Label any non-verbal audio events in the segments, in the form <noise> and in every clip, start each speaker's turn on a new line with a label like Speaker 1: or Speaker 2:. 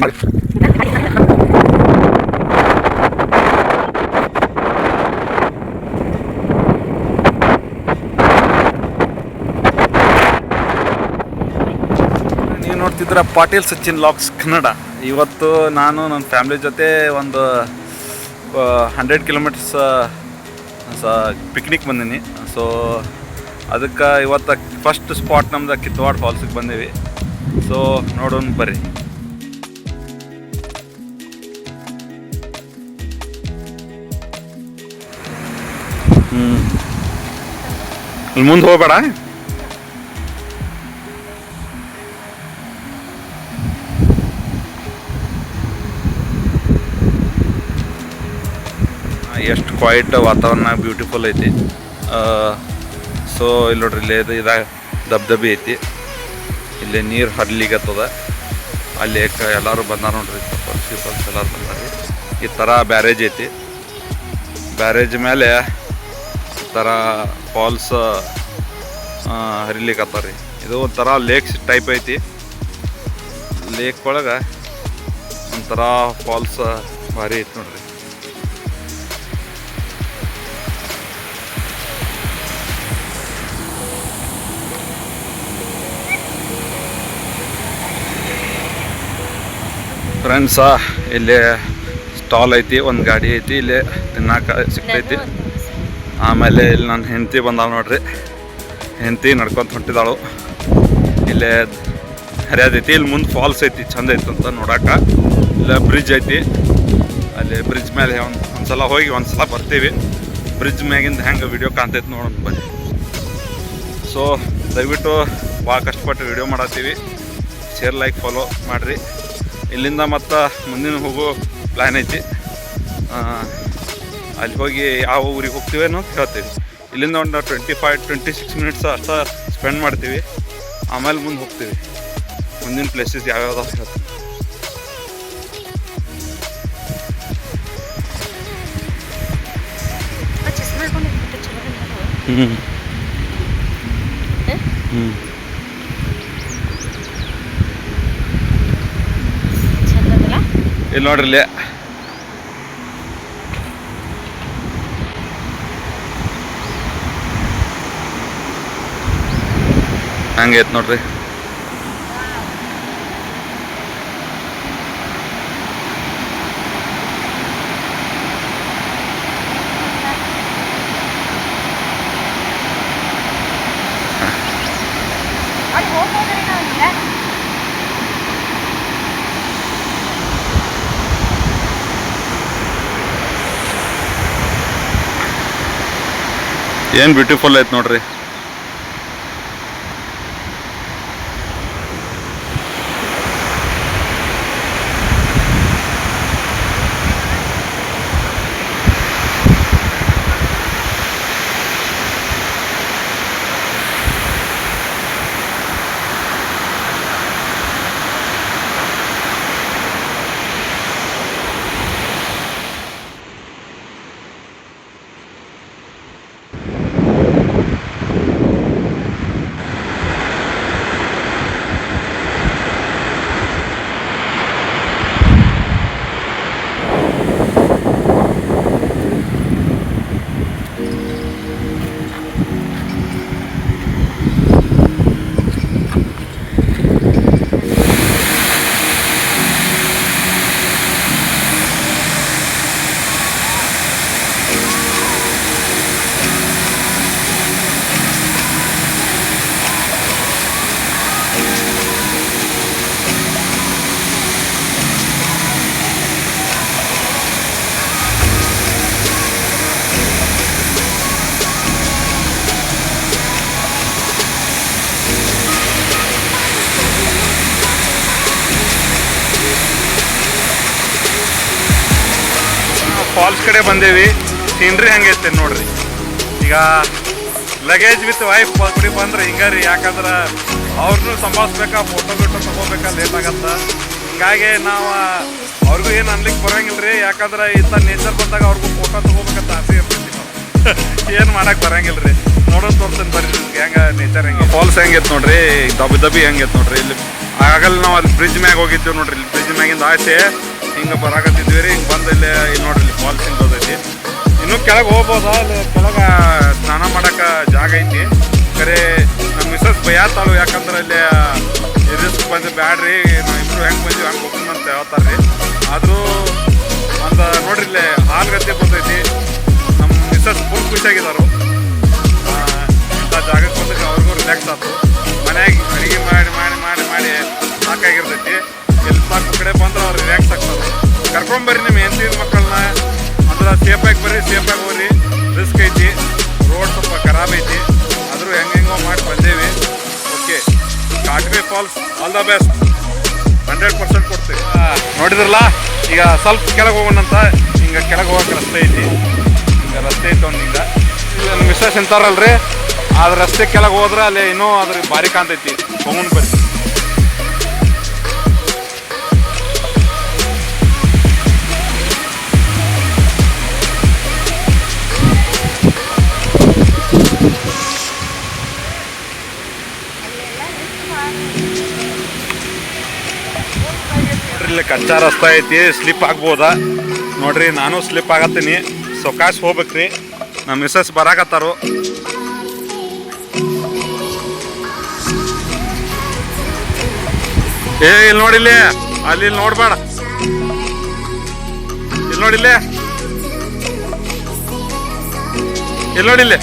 Speaker 1: ನೀವು ನೋಡ್ತಿದ್ರ ಪಾಟೀಲ್ ಸಚಿನ್ ಲಾಕ್ಸ್ ಕನ್ನಡ. ಇವತ್ತು ನಾನು ನನ್ನ ಫ್ಯಾಮ್ಲಿ ಜೊತೆ ಒಂದು ಹಂಡ್ರೆಡ್ ಕಿಲೋಮೀಟರ್ಸ್ ಸ ಪಿಕ್ನಿಕ್ ಬಂದೀನಿ. ಸೊ ಅದಕ್ಕೆ ಇವತ್ತು ಫಸ್ಟ್ ಸ್ಪಾಟ್ ನಮ್ದು ಕಿತ್ವಾಡ್ ಫಾಲ್ಸಿಗೆ ಬಂದೀವಿ. ಸೊ ನೋಡೋಣ, ಬರ್ರಿ. ಹ್ಞೂ ಅಲ್ಲಿ ಮುಂದೆ ಹೋಗಬೇಡ. ಎಷ್ಟು ಕ್ವಾಯಿಟ್ ವಾತಾವರಣ ಬ್ಯೂಟಿಫುಲ್ ಐತಿ. ಸೊ ಇಲ್ಲಿ ನೋಡ್ರಿ, ಇಲ್ಲಿ ಇದು ಇದಾಗ ದಬ್ದಬಿ ಐತಿ. ಇಲ್ಲಿ ನೀರು ಹರ್ಲಿಗತ್ತದ ಅಲ್ಲಿ ಎಲ್ಲರೂ ಬಂದಾರ ನೋಡ್ರಿ ಪೀಪಲ್ಸ್ ಎಲ್ಲರೂ ಬಂದಾರ. ಈ ಥರ ಬ್ಯಾರೇಜ್ ಐತಿ. ಬ್ಯಾರೇಜ್ ಮೇಲೆ ಥರ ಫಾಲ್ಸ್ ಹರಿಲಿಕತ್ತಾವ ರೀ ಇದು ಒಂಥರ ಲೇಕ್ಸ್ ಟೈಪ್ ಐತಿ. ಲೇಕ್ ಒಳಗೆ ಒಂಥರ ಫಾಲ್ಸ್ ಭಾರಿ ಐತಿ ನೋಡ್ರಿ. ಫ್ರೆಂಡ್ಸ ಇಲ್ಲಿ ಸ್ಟಾಲ್ ಐತಿ, ಒಂದು ಗಾಡಿ ಐತಿ, ಇಲ್ಲಿ ತಿನ್ನಾಕ ಸಿಗ್ತೈತಿ. ಆಮೇಲೆ ಇಲ್ಲಿ ನನ್ನ ಹೆಂಡತಿ ಬಂದಾವ ನೋಡ್ರಿ. ಹೆಂಡತಿ ನಡ್ಕೊಂತ ಹೊಂಟಿದಾಳು. ಇಲ್ಲೇ ಹರಿಯೋದೈತಿ, ಇಲ್ಲಿ ಮುಂದೆ ಫಾಲ್ಸ್ ಐತಿ, ಚಂದ ಐತಿ ಅಂತ ನೋಡಾಕ. ಇಲ್ಲ ಬ್ರಿಡ್ಜ್ ಐತಿ. ಅಲ್ಲಿ ಬ್ರಿಡ್ಜ್ ಮೇಲೆ ಒಂದು ಒಂದ್ಸಲ ಹೋಗಿ ಒಂದ್ಸಲ ಬರ್ತೀವಿ. ಬ್ರಿಡ್ಜ್ ಮ್ಯಾಗಿಂದ ಹೆಂಗೆ ವಿಡಿಯೋ ಕಾಣ್ತೈತಿ ನೋಡೋಣ ಬನ್ನಿ. ಸೊ ದಯವಿಟ್ಟು ಭಾಳ ಕಷ್ಟಪಟ್ಟು ವಿಡಿಯೋ ಮಾಡತ್ತೀವಿ. ಶೇರ್ ಲೈಕ್ ಫಾಲೋ ಮಾಡಿರಿ. ಇಲ್ಲಿಂದ ಮತ್ತು ಮುಂದಿನ ಹೋಗೋ ಪ್ಲ್ಯಾನ್ ಐತಿ. ಅಲ್ಲಿ ಹೋಗಿ ಯಾವ ಊರಿಗೆ ಹೋಗ್ತೀವಿ ಅನ್ನೋದು ಹೇಳ್ತೀವಿ. ಇಲ್ಲಿಂದ ಒಂದು twenty five twenty six minutes ಅಷ್ಟ ಸ್ಪೆಂಡ್ ಮಾಡ್ತೀವಿ. ಆಮೇಲೆ ಮುಂದೆ ಹೋಗ್ತೀವಿ. ಮುಂದಿನ ಪ್ಲೇಸಸ್ ಯಾವ್ಯಾವ್ದು ಹೇಳ್ತೀವಿ. ಹ್ಞೂ ಇಲ್ಲಿ ನೋಡ್ರಿ ಹಂಗೈತೆ ನೋಡ್ರಿ. ಏನ್ ಬ್ಯೂಟಿಫುಲ್ ಐತೆ ನೋಡ್ರಿ. ಫಾಲ್ಸ್ ಕಡೆ ಬಂದೇವಿ. ಸೀನ್ರಿ ಹಂಗೈತೆ ನೋಡ್ರಿ. ಈಗ ಲಗೇಜ್ ವಿತ್ ವೈಫ್ ಕುಡಿ ಬಂದ್ರೆ ಹಿಂಗಾರಿ ಯಾಕಂದ್ರೆ ಅವ್ರನ್ನೂ ಸಂಭಾಳಿಸ್ಬೇಕಾ ಫೋಟೋ ಗಿಟೋ ತಗೋಬೇಕಾ ಲೇಟ್ ಆಗತ್ತ. ಹಿಂಗಾಗಿ ನಾವು ಅವ್ರಿಗೂ ಏನು ಅನ್ಲಿಕ್ಕೆ ಬರಂಗಿಲ್ಲ ರೀ ಯಾಕಂದ್ರೆ ಇಂಥ ನೇಚರ್ ಬಂದಾಗ ಅವ್ರಿಗೂ ಫೋಟೋ ತಗೋಬೇಕಂತ ಆಸೆ ಇರ್ತೈತಿ <laughs> ಏನು ಮಾಡೋಕೆ ಬರಂಗಿಲ್ಲ ರೀ ನೋಡೋದು ತೋರ್ತೀನಿ ಬರ್ರಿ ಹೆಂಗ ನೇಚರ್ ಹೆಂಗೆ ಫಾಲ್ಸ್ ಹೆಂಗೈತೆ ನೋಡ್ರಿ. ದಬ್ಬಿ ದಬ್ಬಿ ಹೆಂಗೈತೆ ನೋಡ್ರಿ ಇಲ್ಲಿ. ಆಗಲ್ಲ ನಾವು ಅಲ್ಲಿ ಬ್ರಿಡ್ಜ್ ಮ್ಯಾಗ ಹೋಗಿದ್ದೀವಿ ನೋಡ್ರಿ. ಇಲ್ಲಿ ಬ್ರಿಡ್ಜ್ ಮ್ಯಾಗಿಂದ ಆಸೆ ಹಿಂಗೆ ಬರಾಕತ್ತಿದ್ವಿ ರೀ, ಹಿಂಗೆ ಬಂದು ಇಲ್ಲಿ ನೋಡ್ರಿ, ಇಲ್ಲಿ ಫಾಲ್ಸ್ ಹಿಂಗೆ ಇನ್ನೂ ಕೆಳಗೆ ಹೋಗ್ಬೋದಾ? ಅಲ್ಲಿ ಕೆಳಗೆ ಸ್ನಾನ ಮಾಡೋಕೆ ಜಾಗ ಐತಿ. ಖರೆ ನಮ್ಮ ಮಿಸಸ್ ಬೈಯಾತಾಳು, ಯಾಕಂದ್ರೆ ಅಲ್ಲಿ ರಿಸ್ಕ್ ಬಂದು ಬ್ಯಾಡ್ರಿ, ನಾವು ಇಬ್ಬರು ಹೆಂಗೆ ಬಂದಿವಿ, ಹಂಗೆ ಹೋಗೋಣ ಅಂತ ಹೇಳ್ತಾರೆ ರೀ ಆದರೂ ಒಂದು ನೋಡ್ರಿ ಇಲ್ಲಿ ಹಾಲ್ಗತ್ತೆ ಬಂದೈತಿ. ನಮ್ಮ ಮಿಸಸ್ ಫುಲ್ ಖುಷಿಯಾಗಿದ್ದಾರೆ ಕರ್ಕೊಂಬರ್ರಿ ನಿಮ್ಮ ಹೆಂಡತಿ ಮಕ್ಕಳನ್ನ ಅಂದ್ರೆ ಸೇಫಾಗಿ ಬರ್ರಿ ಸೇಫಾಗಿ ಹೋಗ್ರಿ. ರಿಸ್ಕ್ ಐತಿ ರೋಡ್ ಸ್ವಲ್ಪ ಖರಾಬ್ ಐತಿ. ಆದರೂ ಹೆಂಗೆ ಹೆಂಗೋ ಮಾಡಿ ಬಂದೇವಿ. Okay Kitwad falls all the best hundred percent ಕೊಡ್ತೀವಿ. ನೋಡಿದ್ರಲ್ಲ? ಈಗ ಸ್ವಲ್ಪ ಕೆಳಗೆ ಹೋಗೋಣಂತ ಹಿಂಗೆ ಕೆಳಗೆ ಹೋಗಕ್ಕೆ ರಸ್ತೆ ಐತಿ. ಹಿಂಗೆ ರಸ್ತೆ ಐತೆ ಒಂದು ಹಿಂಗೆ. ಇಲ್ಲಿ ನಮ್ಮ ಮಿಸ್ಸಸ್ ಅಂತಾರಲ್ರಿ ಆದ್ರೆ ರಸ್ತೆ ಕೆಳಗೆ ಹೋದ್ರೆ ಅಲ್ಲಿ ಇನ್ನೂ ಅದ್ರ ಭಾರಿ ಕಾಣ್ತೈತಿ. ಹೋಗೋಣ ಬರ್ರಿ. ಇಲ್ಲಿ ಕಚ್ಚಾ ರಸ್ತೆ ಐತಿ ಸ್ಲಿಪ್ ಆಗ್ಬೋದ? ನೋಡ್ರಿ, ನಾನು ಸ್ಲಿಪ್ ಆಗತ್ತೀನಿ. ಸೊಕಾಸ್ ಹೋಗ್ಬೇಕ್ರಿ. ನಮ್ಮ ಮಿಸ್ಸಸ್ ಬರಾಕತ್ತಾರು. ಏ ಇಲ್ಲಿ. ನೋಡಿಲ್ಲಿ ಅಲ್ಲಿ ಇಲ್ಲಿ ನೋಡ್ಬೇಡ. ಇಲ್ಲಿ. ನೋಡಿಲ್ಲಿ ಇಲ್ಲಿ. ನೋಡಿಲ್ಲಿ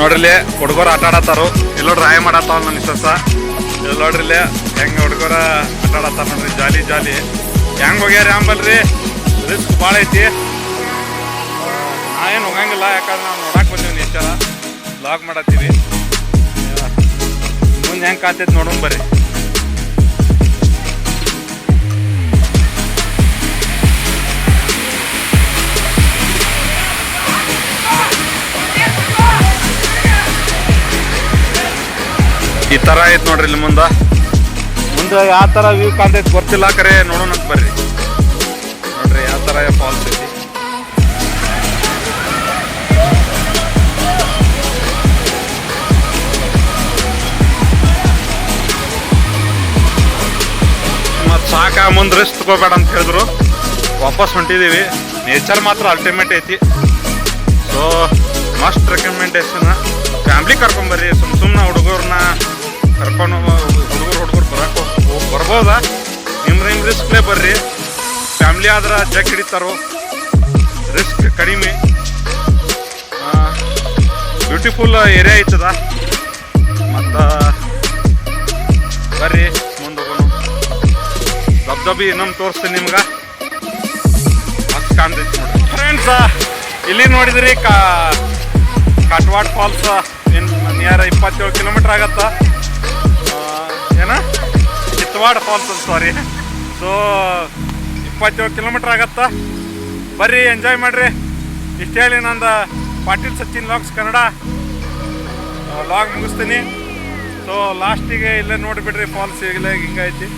Speaker 1: ನೋಡ್ರಿಲ್ಲಿ ಹುಡುಗರು ಆಟ ಆಡತ್ತಾರು. ಇಲ್ಲಿ ನೋಡ್ರಿ ರಾಯ ಮಾಡತ್ತಾವ ನನ್ನ ಇಷ್ಟ ಇಲ್ಲಿ ನೋಡ್ರಿಲ್ಲಿ ಹೆಂಗೆ ಹುಡುಗರ ಆಟ ಆಡತ್ತಾರ ನೋಡ್ರಿ, ಜಾಲಿ ಜಾಲಿ. ಹೆಂಗ್ ಹೋಗ್ಯಾರ ಅಂಬಲ್ರಿ? ರಿಸ್ಕ್ ಭಾಳ ಐತಿ. ನಾ ಏನು ಹೋಗಂಗಿಲ್ಲ, ಯಾಕಂದ್ರೆ ನಾವು ನೋಡಕ್ ಬಂದೀವಿ ನೇಚರ ಬ್ಲಾಗ್ ಮಾಡತ್ತೀವಿ. ಮುಂದೆ ಹೆಂಗೆ ಕಾತೈತಿ ನೋಡೋಣ ಬರ್ರಿ. ಈ ತರ ಐತ್ ನೋಡ್ರಿ ಇಲ್ಲಿ ಮುಂದ. ಮುಂದೆ ಯಾವ ತರ ವ್ಯೂ ಕಾಣ್ತೈತಿ ಗೊತ್ತಿಲ್ಲ ಕರೆ ನೋಡೋಣ ಬರ್ರಿ. ನೋಡ್ರಿ ಯಾವ ತರ ಫಾಲ್ಸ್ ಐತಿ. ಮತ್ ಸಾಕ ಮುಂದ್ ರಿಸ್ಕ್ ತಗೋಬೇಡ ಅಂತ ಹೇಳಿದ್ರು. ವಾಪಸ್ ಹೊಂಟಿದೀವಿ. ನೇಚರ್ ಮಾತ್ರ ಅಲ್ಟಿಮೇಟ್ ಐತಿ. ಸೊ ಮಸ್ಟ್ ರೆಕಮೆಂಡೇಶನ್ ಫ್ಯಾಮ್ಲಿ ಕರ್ಕೊಂಬರ್ರಿ ಸುಮ್ ಸುಮ್ಮನೆ ಹುಡುಗರನ್ನ ಕರ್ಕೊಂಡು ಹುಡುಗರು ಹುಡುಗರು ಬರಕ್ಕೆ ಬರ್ಬೋದಾ? ನಿಮ್ಮ ಹಿಂಗೆ ರಿಸ್ಕ್ಲೇ ಬರ್ರಿ? ಫ್ಯಾಮ್ಲಿ ಆದ್ರೆ ಜಗ್ ಹಿಡಿತಾರೋ ರಿಸ್ಕ್ ಕಡಿಮೆ. ಬ್ಯೂಟಿಫುಲ್ ಏರಿಯಾ ಐತದ? ಮತ್ತು ಬರ್ರಿ, ಮುಂದೆ ಹೋಗೋಣ. ದಬ್ ದಬಿ ಇನ್ನೊಮ್ಮೆ ತೋರಿಸ್ತೀನಿ ನಿಮ್ಗೆ. ಮಸ್ತ್ ಕಾಣ್ತೈತಿ ನೋಡಿ ಫ್ರೆಂಡ್ಸ ಇಲ್ಲಿ ನೋಡಿದ್ರಿ ಕಾ ಕಾಟ್ವಾಡ್ ಫಾಲ್ಸ್, ಏನು ನಿಯರ್ ಇಪ್ಪತ್ತೇಳು ಕಿಲೋಮೀಟ್ರ್ ಆಗತ್ತ? ಏನ? ಕಿತ್ತವಾಡ ಫಾಲ್ಸ್ ಅಂತ ಸಾರಿ ಸೊ ಇಪ್ಪತ್ತೇಳು ಕಿಲೋಮೀಟ್ರ್ ಆಗತ್ತ. ಬರ್ರಿ ಎಂಜಾಯ್ ಮಾಡ್ರಿ. ಇಷ್ಟೇ ಹೇಳಿ ನಂದು ಪಾಟೀಲ್ ಸಚಿನ್ ಲಾಗ್ಸ್ ಕನ್ನಡ. ಲಾಗ್ ಮುಗಿಸ್ತೀನಿ. ಸೊ ಲಾಸ್ಟಿಗೆ ಇಲ್ಲೇ ನೋಡಿಬಿಡ್ರಿ ಫಾಲ್ಸ್ ಇಲ್ಲ ಹಿಂಗೈತಿ.